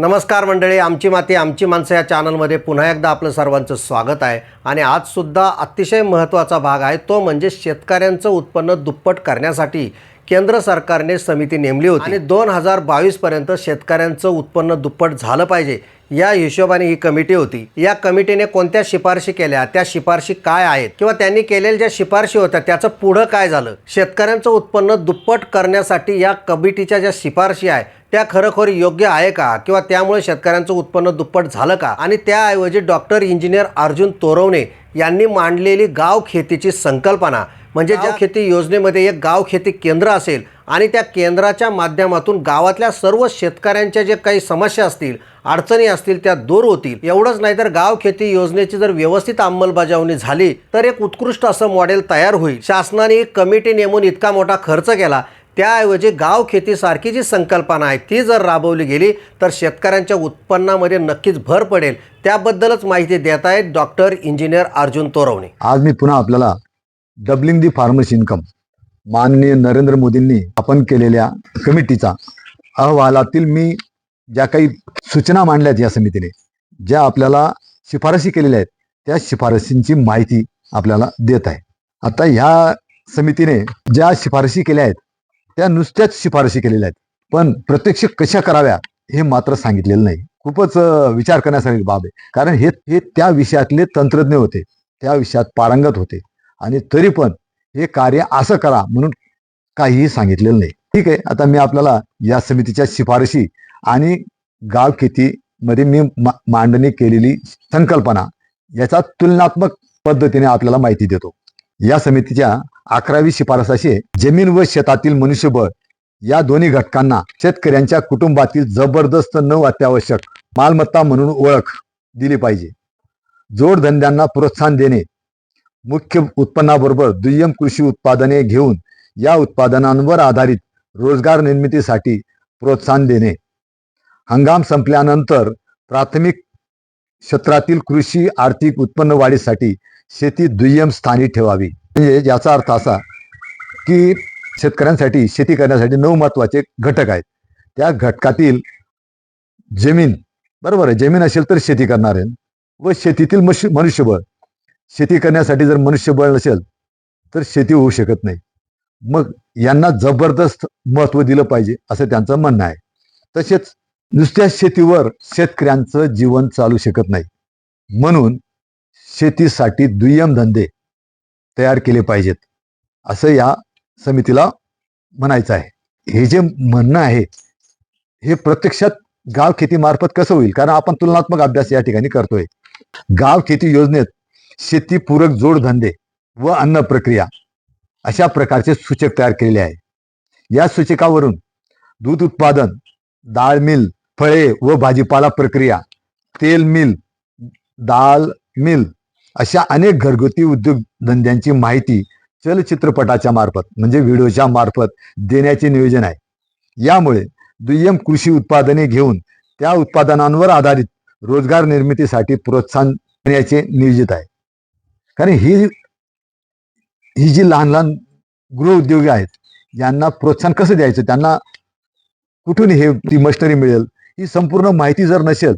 नमस्कार मंडळी आमची माती आमची माणसं या चॅनलमध्ये पुन्हा एकदा आपलं सर्वांचं स्वागत आहे. आणि आजसुद्धा अतिशय महत्त्वाचा भाग आहे तो म्हणजे शेतकऱ्यांचं उत्पन्न दुप्पट करण्यासाठी. केंद्र सरकारने समिती नेमली होती. आणि दोन हजार बावीसपर्यंत शेतकऱ्यांचं उत्पन्न दुप्पट झालं पाहिजे या हिशोबाने ही कमिटी होती. या कमिटीने कोणत्या शिफारशी केल्या त्या शिफारशी काय आहेत? किंवा त्यांनी केलेल्या ज्या शिफारशी होत्या त्याचं पुढं काय झालं? शेतकऱ्यांचं उत्पन्न दुप्पट करण्यासाठी या कमिटीच्या ज्या शिफारशी आहे त्या खरोखर योग्य आहे का? किंवा त्यामुळे शेतकऱ्यांचं उत्पन्न दुप्पट झालं का? आणि त्याऐवजी डॉक्टर इंजिनियर अर्जुन तोरवणे यांनी मांडलेली गाव खेतीची संकल्पना म्हणजे ज्या खेती योजनेमध्ये एक गाव खेती केंद्र असेल आणि त्या केंद्राच्या माध्यमातून गावातल्या सर्व शेतकऱ्यांच्या जे काही समस्या असतील अडचणी असतील त्या दूर होतील. एवढंच नाही तर गाव खेती योजनेची जर व्यवस्थित अंमलबजावणी झाली तर एक उत्कृष्ट असं मॉडेल तयार होईल. शासनाने कमिटी नेमून इतका मोठा खर्च केला. त्याऐवजी गाव खेतीसारखी जी संकल्पना आहे ती जर राबवली गेली तर शेतकऱ्यांच्या उत्पन्नामध्ये नक्कीच भर पडेल. त्याबद्दलच माहिती देत आहेत डॉक्टर इंजिनियर अर्जुन तोरवणे. आज मी पुन्हा आपल्याला डबलिंग दी फार्मर्स इन्कम. माननीय नरेंद्र मोदींनी आपण केलेल्या कमिटीचा अहवालातील मी ज्या काही सूचना मांडल्यात या समितीने ज्या आपल्याला शिफारसी केलेल्या आहेत त्या शिफारसींची माहिती आपल्याला देत आहे. आता ह्या समितीने ज्या शिफारसी केल्या आहेत त्या नुसत्याच शिफारसी केलेल्या आहेत. पण प्रत्यक्ष कशा कराव्या हे मात्र सांगितलेलं नाही. खूपच विचार करण्यासारखी बाब आहे. कारण हे हे त्या विषयातले तंत्रज्ञ होते. त्या विषयात पारंगत होते. आणि तरी पण हे कार्य असं करा म्हणून काहीही सांगितलेलं नाही. ठीक आहे आता मी आपल्याला या समितीच्या शिफारशी आणि गावमध्ये मी मांडणी केलेली संकल्पना याचा तुलनात्मक पद्धतीने आपल्याला माहिती देतो. या समितीच्या अकरावी शिफारस अशी जमीन व शेतातील मनुष्यबळ या दोन्ही घटकांना शेतकऱ्यांच्या कुटुंबातील जबरदस्त न अत्यावश्यक मालमत्ता म्हणून ओळख दिली पाहिजे. जोडधंद्यांना प्रोत्साहन देणे मुख्य उत्पन्नाबरोबर दुय्यम कृषी उत्पादने घेऊन या उत्पादनांवर आधारित रोजगार निर्मितीसाठी प्रोत्साहन देणे. हंगाम संपल्यानंतर प्राथमिक क्षेत्रातील कृषी आर्थिक उत्पन्न वाढीसाठी शेती दुय्यम स्थानी ठेवावी. म्हणजे याचा अर्थ असा की शेतकऱ्यांसाठी शेती करण्यासाठी नऊ महत्त्वाचे घटक आहेत. त्या घटकातील जमीन बरोबर आहे जमीन असेल तर शेती करणार आहे व शेतीतील मनुष्यबळ शेती करण्यासाठी जर मनुष्यबळ नसेल तर शेती होऊ शकत नाही. मग यांना जबरदस्त महत्त्व दिलं पाहिजे असं त्यांचं म्हणणं आहे. तसेच नुसत्या शेतीवर शेतकऱ्यांचं जीवन चालू शकत नाही. म्हणून शेतीसाठी दुय्यम धंदे तयार केले पाहिजेत असं या समितीला म्हणायचं आहे. हे जे म्हणणं आहे हे प्रत्यक्षात गाव शेतीमार्फत कसं होईल? कारण आपण तुलनात्मक अभ्यास या ठिकाणी करतोय. गाव शेती योजनेत शेतीपूरक जोडधंदे व अन्न प्रक्रिया अशा प्रकारचे सूचक तयार केलेले आहे. या सूचकावरून दूध उत्पादन डाळ मिल फळे व भाजीपाला प्रक्रिया तेल मिल डाळ मिल अशा अनेक घरगुती उद्योगधंद्यांची माहिती चलचित्रपटाच्या मार्फत म्हणजे व्हिडिओच्या मार्फत देण्याचे नियोजन आहे. यामुळे दुय्यम कृषी उत्पादने घेऊन त्या उत्पादनांवर आधारित रोजगार निर्मितीसाठी प्रोत्साहन देण्याचे नियोजित आहे. कारण ही ही जी लहान लहान गृहउद्योगी आहेत यांना प्रोत्साहन कसं द्यायचं? त्यांना कुठून हे ती मशिनरी मिळेल? ही संपूर्ण माहिती जर नसेल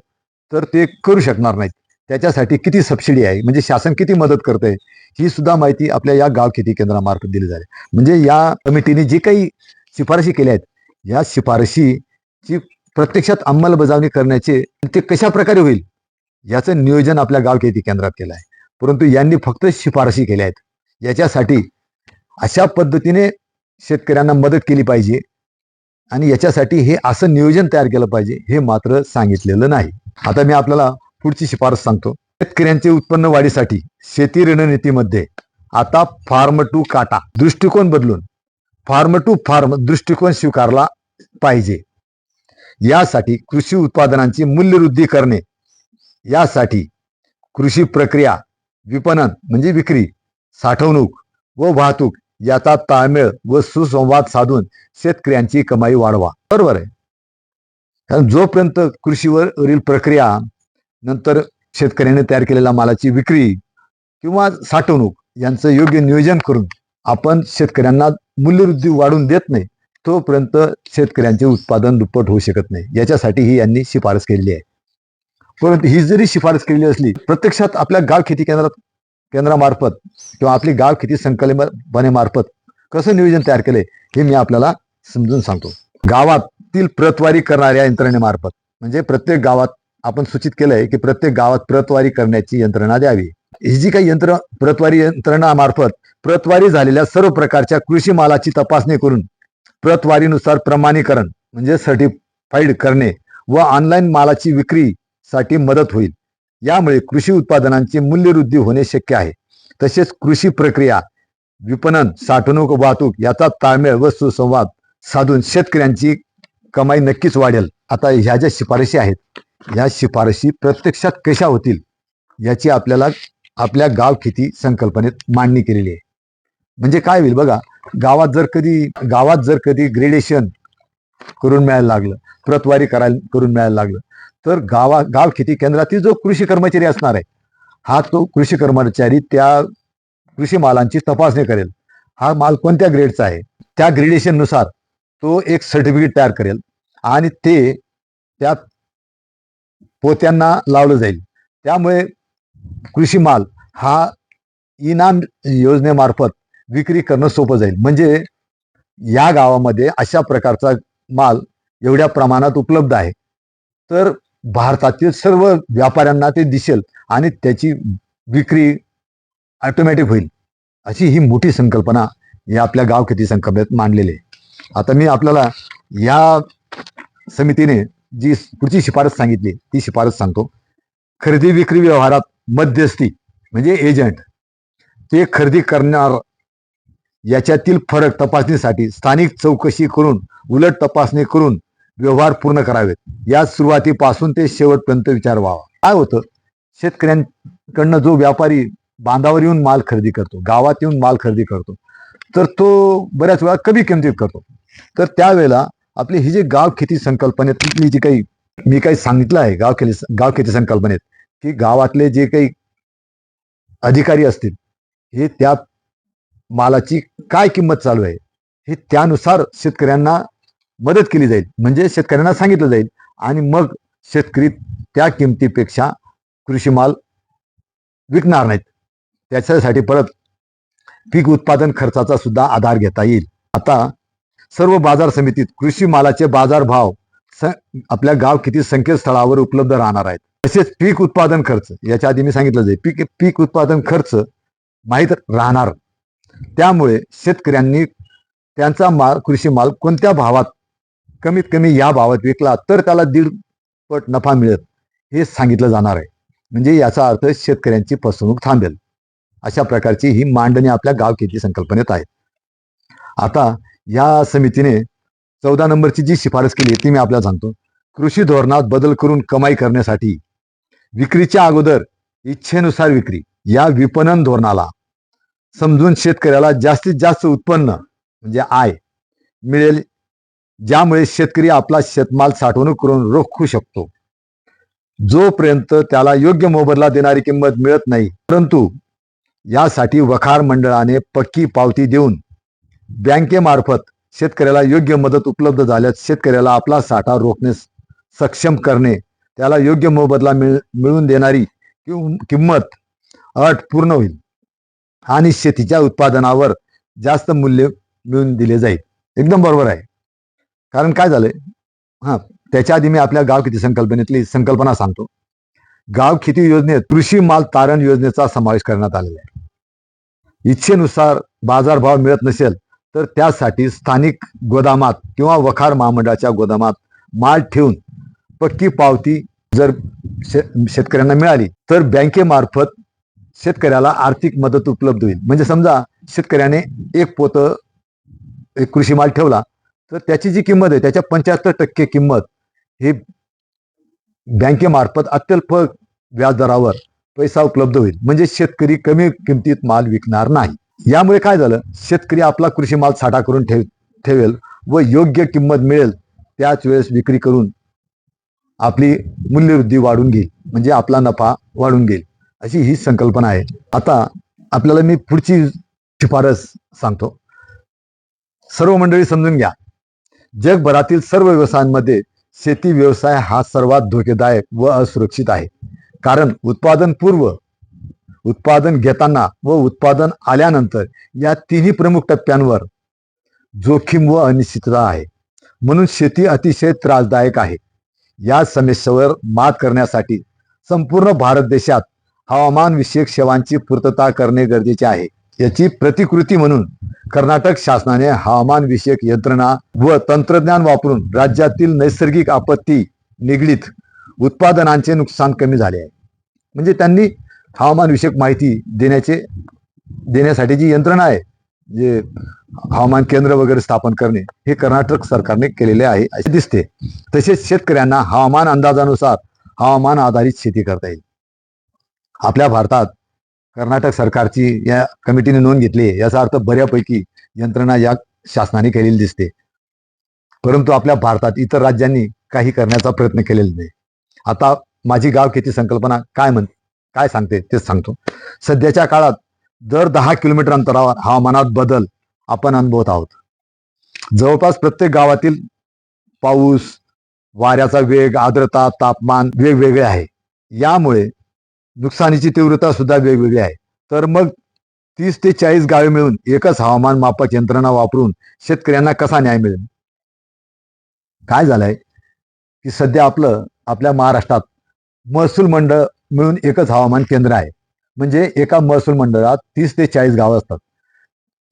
तर ते करू शकणार नाहीत. त्याच्यासाठी किती सबसिडी आहे? म्हणजे शासन किती मदत करतंय? ही सुद्धा माहिती आपल्या या गाव खेती केंद्रामार्फत दिली जाते. म्हणजे या कमिटीने जी काही शिफारशी केल्या आहेत या शिफारशीची प्रत्यक्षात अंमलबजावणी करण्याचे ते कशा प्रकारे होईल? याचं नियोजन आपल्या गाव खेती केंद्रात केलं आहे. परंतु यांनी फक्त शिफारशी केल्या आहेत. याच्यासाठी अशा पद्धतीने शेतकऱ्यांना मदत केली पाहिजे आणि याच्यासाठी हे असं नियोजन तयार केलं पाहिजे हे मात्र सांगितलेलं नाही. आता मी आपल्याला पुढची शिफारस सांगतो. शेतकऱ्यांचे उत्पन्न वाढीसाठी शेती रणनीतीमध्ये आता फार्म टू काटा दृष्टिकोन बदलून फार्म टू फार्म दृष्टिकोन स्वीकारला पाहिजे. यासाठी कृषी उत्पादनांची मूल्यवृद्धी करणे यासाठी कृषी प्रक्रिया विपणन म्हणजे विक्री साठवणूक व वाहतूक याचा ताळमेळ व सुसंवाद साधून शेतकऱ्यांची कमाई वाढवा. बरोबर आहे. कारण जोपर्यंत कृषीवरील प्रक्रिया नंतर शेतकऱ्याने तयार केलेल्या मालाची विक्री किंवा साठवणूक यांचं योग्य नियोजन करून आपण शेतकऱ्यांना मूल्यवृद्धी वाढून देत नाही तोपर्यंत शेतकऱ्यांचे उत्पादन दुप्पट होऊ शकत नाही. याच्यासाठी ही यांनी शिफारस केलेली आहे. परंतु ही जरी शिफारस केलेली असली प्रत्यक्षात आपल्या गाव खेती केंद्रात केंद्रामार्फत किंवा आपली गाव खेती संकल्पनेमार्फत कसं नियोजन तयार केले हे मी आपल्याला समजून सांगतो. गावातील प्रतवारी करणाऱ्या यंत्रणेमार्फत म्हणजे प्रत्येक गावात आपण सूचित केलंय की प्रत्येक गावात प्रतवारी करण्याची यंत्रणा द्यावी. ही जी काही यंत्र प्रतवारी यंत्रणामार्फत प्रतवारी झालेल्या सर्व प्रकारच्या कृषी मालाची तपासणी करून प्रतवारीनुसार प्रमाणीकरण म्हणजे सर्टिफाईड करणे व ऑनलाईन मालाची विक्री साठी मदत होईल. यामुळे कृषी उत्पादनांची मूल्यवृद्धी होणे शक्य आहे. तसेच कृषी प्रक्रिया विपणन साठवणूक वाहतूक याचा ताळमेळ व सुसंवाद साधून शेतकऱ्यांची कमाई नक्कीच वाढेल. आता ह्या ज्या शिफारशी आहेत ह्या शिफारशी प्रत्यक्षात कशा होतील याची आपल्याला आपल्या गाव खेती संकल्पनेत मांडणी केलेली आहे. म्हणजे काय होईल बघा गावात जर कधी गावात जर कधी ग्रेडेशन करून मिळायला लागलं प्रतवारी करायला करून मिळायला लागलं तर गावा गाव खेती केंद्रातील जो कृषी कर्मचारी असणार आहे हा तो कृषी कर्मचारी त्या कृषी मालांची तपासणी करेल. हा माल कोणत्या ग्रेडचा आहे? त्या ग्रेडेशननुसार तो एक सर्टिफिकेट तयार करेल आणि ते त्या पोत्यांना लावलं जाईल. त्यामुळे कृषी माल हा इनाम योजनेमार्फत विक्री करणं सोपं जाईल. म्हणजे या गावामध्ये अशा प्रकारचा माल एवढ्या प्रमाणात उपलब्ध आहे. तर भारतातील सर्व व्यापाऱ्यांना ते दिसेल आणि त्याची विक्री ऑटोमॅटिक होईल. अशी ही मोठी संकल्पना या आपल्या गाव खेती संकल्पनेत मांडलेली आहे. आता मी आपल्याला या समितीने जी पुढची शिफारस सांगितली ती शिफारस सांगतो. खरेदी विक्री व्यवहारात मध्यस्थी म्हणजे एजंट ते खरेदी करणार याच्यातील फरक तपासणीसाठी स्थानिक चौकशी करून उलट तपासणी करून व्यवहार पूर्ण करावेत. या सुरुवातीपासून ते शेवटपर्यंत विचार व्हावा. काय होतं? शेतकऱ्यांकडनं जो व्यापारी बांधावर येऊन माल खरेदी करतो गावात येऊन माल खरेदी करतो तर तो बऱ्याच वेळा कमी किमतीत करतो. तर त्यावेळेला आपली ही जी गाव खेती संकल्पनेतली जी काही मी काही सांगितलं आहे गाव खेती गाव खेती संकल्पनेत की गावातले जे काही अधिकारी असतील हे त्या मालाची काय किंमत चालू आहे? हे त्यानुसार शेतकऱ्यांना मदत केली जाईल. म्हणजे शेतकऱ्यांना सांगितलं जाईल. आणि मग शेतकरी त्या किमतीपेक्षा कृषी माल विकणार नाहीत. त्याच्यासाठी परत पीक उत्पादन खर्चाचा सुद्धा आधार घेता येईल. आता सर्व बाजार समितीत कृषी मालाचे बाजार भाव आपल्या गाव किती संकेतस्थळावर उपलब्ध राहणार आहेत. तसेच पीक उत्पादन खर्च याच्या आधी मी सांगितलं जाईल पीक पीक उत्पादन खर्च माहीत राहणार. त्यामुळे शेतकऱ्यांनी त्यांचा माल कृषी माल कोणत्या भावात कमीत कमी या भावात विकला तर त्याला दीड पट नफा मिळेल हे सांगितलं जाणार आहे. म्हणजे याचा अर्थ शेतकऱ्यांची फसवणूक थांबेल. अशा प्रकारची ही मांडणी आपल्या गाव संकल्पनेत आहे. आता या समितीने चौदा नंबरची जी शिफारस केली ती मी आपल्याला सांगतो. कृषी धोरणात बदल करून कमाई करण्यासाठी विक्रीच्या अगोदर इच्छेनुसार विक्री या विपणन धोरणाला समजून शेतकऱ्याला जास्तीत जास्त उत्पन्न म्हणजे आय मिळेल ज्यामुळे शेतकरी आपला शेतमाल साठवणूक करून रोखू शकतो. जोपर्यंत त्याला योग्य मोबदला देणारी किंमत मिळत नाही परंतु यासाठी वखार मंडळाने पक्की पावती देऊन बँकेमार्फत शेतकऱ्याला योग्य मदत उपलब्ध झाल्यास शेतकऱ्याला आपला साठा रोखण्यास सक्षम करणे त्याला योग्य मोबदला मिळ मिळवून देणारी किंमत अट पूर्ण होईल आणि शेतीच्या उत्पादनावर जास्त मूल्य मिळवून दिले जाईल. एकदम बरोबर आहे. कारण काय झालंय? हा त्याच्या आधी मी आपल्या गाव खेती संकल्पनेतली संकल्पना सांगतो. गाव खेती योजनेत कृषी माल तारण योजनेचा समावेश करण्यात आलेला आहे. इच्छेनुसार बाजारभाव मिळत नसेल तर त्यासाठी स्थानिक गोदामात किंवा वखार महामंडळाच्या गोदामात माल ठेवून पक्की पावती जर शे शेतकऱ्यांना मिळाली तर बँकेमार्फत शेतकऱ्याला आर्थिक मदत उपलब्ध होईल. म्हणजे समजा शेतकऱ्याने एक पोत एक कृषी माल ठेवला तर त्याची जी किंमत आहे त्याच्या पंच्याहत्तर टक्के किंमत ही बँकेमार्फत अत्यल्प व्याजदरावर पैसा उपलब्ध होईल. म्हणजे शेतकरी कमी किमतीत माल विकणार नाही. यामुळे काय झालं? शेतकरी आपला कृषी माल साठा करून ठेव ठेवेल व योग्य किंमत मिळेल त्याच वेळेस विक्री करून आपली मूल्यवृद्धी वाढून घेईल. म्हणजे आपला नफा वाढून घेईल. अशी ही संकल्पना आहे. आता आपल्याला मी पुढची शिफारस सांगतो. सर्व मंडळी समजून घ्या. जगभरातील सर्व व्यवसायांमध्ये शेती व्यवसाय हा सर्वात धोकेदायक व असुरक्षित आहे. कारण उत्पादन पूर्व उत्पादन घेताना व उत्पादन आल्यानंतर या तिन्ही प्रमुख टप्प्यांवर जोखीम व अनिश्चितता आहे. म्हणून शेती अतिशय त्रासदायक आहे. या समस्येवर मात करण्यासाठी संपूर्ण भारत देशात हवामान विषयक सेवांची पूर्तता करणे गरजेचे आहे. याची प्रतिकृती म्हणून कर्नाटक शासनाने हवामान विषयक यंत्रणा व तंत्रज्ञान वापरून राज्यातील नैसर्गिक आपत्ती निगडीत उत्पादनांचे नुकसान कमी झाले आहे. म्हणजे त्यांनी हवामान विषयक माहिती देण्याचे देण्यासाठी जी यंत्रणा आहे जे हवामान केंद्र वगैरे स्थापन करणे हे कर्नाटक सरकारने केलेले आहे असे दिसते. तसेच शेतकऱ्यांना हवामान अंदाजानुसार हवामान आधारित शेती करता येईल. आपल्या भारतात कर्नाटक सरकारची या कमिटीने नोंद घेतली आहे. याचा अर्थ बऱ्यापैकी यंत्रणा या शासनाने केलेली दिसते. परंतु आपल्या भारतात इतर राज्यांनी काही करण्याचा प्रयत्न केलेला नाही. आता माझी गाव किती संकल्पना काय म्हण काय सांगते तेच सांगतो. सध्याच्या काळात दर दहा किलोमीटर अंतरावर हवामानात बदल आपण अनुभवत आहोत. जवळपास प्रत्येक गावातील पाऊस वाऱ्याचा वेग आर्द्रता तापमान वेगवेगळे आहे. यामुळे नुकसानीची तीव्रता सुद्धा वेगवेगळी आहे. तर मग तीस ते चाळीस गावे मिळून एकच हवामान मापक यंत्रणा वापरून शेतकऱ्यांना कसा न्याय मिळेल? काय झालंय? की सध्या आपलं आपल्या महाराष्ट्रात महसूल मंडळ मिळून एकच हवामान केंद्र आहे. म्हणजे एका महसूल मंडळात तीस ते चाळीस गावं असतात.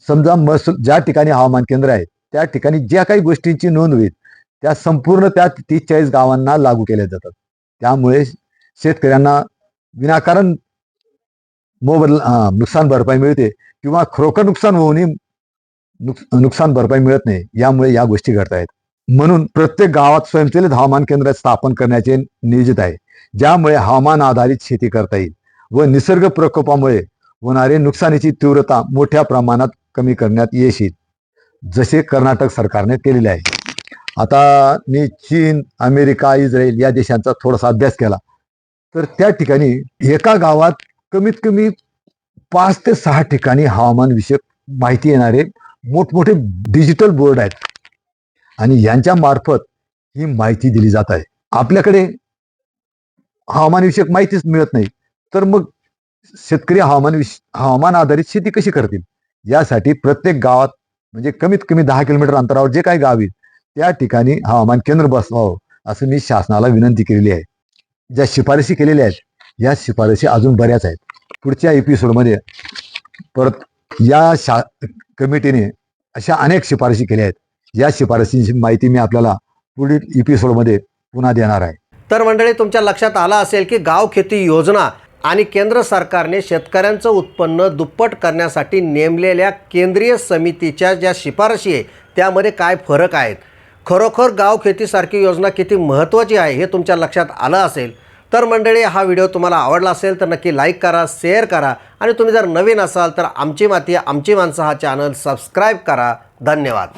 समजा महसूल ज्या ठिकाणी हवामान केंद्र आहे त्या ठिकाणी ज्या काही गोष्टींची नोंद होईल त्या संपूर्ण त्या तीस चाळीस गावांना लागू केल्या जातात. त्यामुळे शेतकऱ्यांना विनाकारण मोबदला नुकसान भरपाई मिळते किंवा खरोखर नुकसान होऊनही नुकसान भरपाई मिळत नाही यामुळे या गोष्टी घडत आहेत. म्हणून प्रत्येक गावात स्वयंचलित हवामान केंद्र स्थापन करण्याचे नियोजित आहे ज्यामुळे हवामान आधारित शेती करता येईल व निसर्ग प्रकोपामुळे होणारे नुकसानीची तीव्रता मोठ्या प्रमाणात कमी करण्यात यश येईल जसे कर्नाटक सरकारने केलेले आहे. आता मी चीन अमेरिका इस्रायल या देशांचा थोडासा अभ्यास केला. तर त्या ठिकाणी एका गावात कमीत कमी पाच ते सहा ठिकाणी हवामान विषयक माहिती येणारे मोठमोठे डिजिटल बोर्ड आहेत. आणि यांच्या मार्फत ही माहिती दिली जात आहे. आपल्याकडे हवामान विषयक माहितीच मिळत नाही. तर मग शेतकरी हवामान विष हवामान आधारित शेती कशी करतील? यासाठी प्रत्येक गावात म्हणजे कमीत कमी दहा किलोमीटर अंतरावर जे काही गाव आहेत त्या ठिकाणी हवामान केंद्र बसवावं असं मी शासनाला विनंती केलेली आहे. ज्या शिफारशी केलेल्या आहेत या शिफारशी अजून बऱ्याच आहेत. पुढच्या एपिसोडमध्ये परत या शा कमिटीने अशा अनेक शिफारशी केल्या आहेत. या शिफारशींची माहिती मी आपल्याला पुढील एपिसोडमध्ये पुन्हा देणार आहे. तर मंडळी तुमच्या लक्षात आलं असेल की गाव खेती योजना आणि केंद्र सरकारने शेतकऱ्यांचं उत्पन्न दुप्पट करण्यासाठी नेमलेल्या केंद्रीय समितीच्या ज्या शिफारशी आहे त्यामध्ये काय फरक आहेत? खरोखर गाव खेतीसारखी योजना किती महत्त्वाची आहे हे तुमच्या लक्षात आलं असेल तर मंडळी हा व्हिडिओ तुम्हाला आवडला असेल तर नक्की लाईक करा शेअर करा आणि तुम्ही जर नवीन असाल तर आमची माती आमची माणसं हा चॅनल सबस्क्राईब करा. धन्यवाद.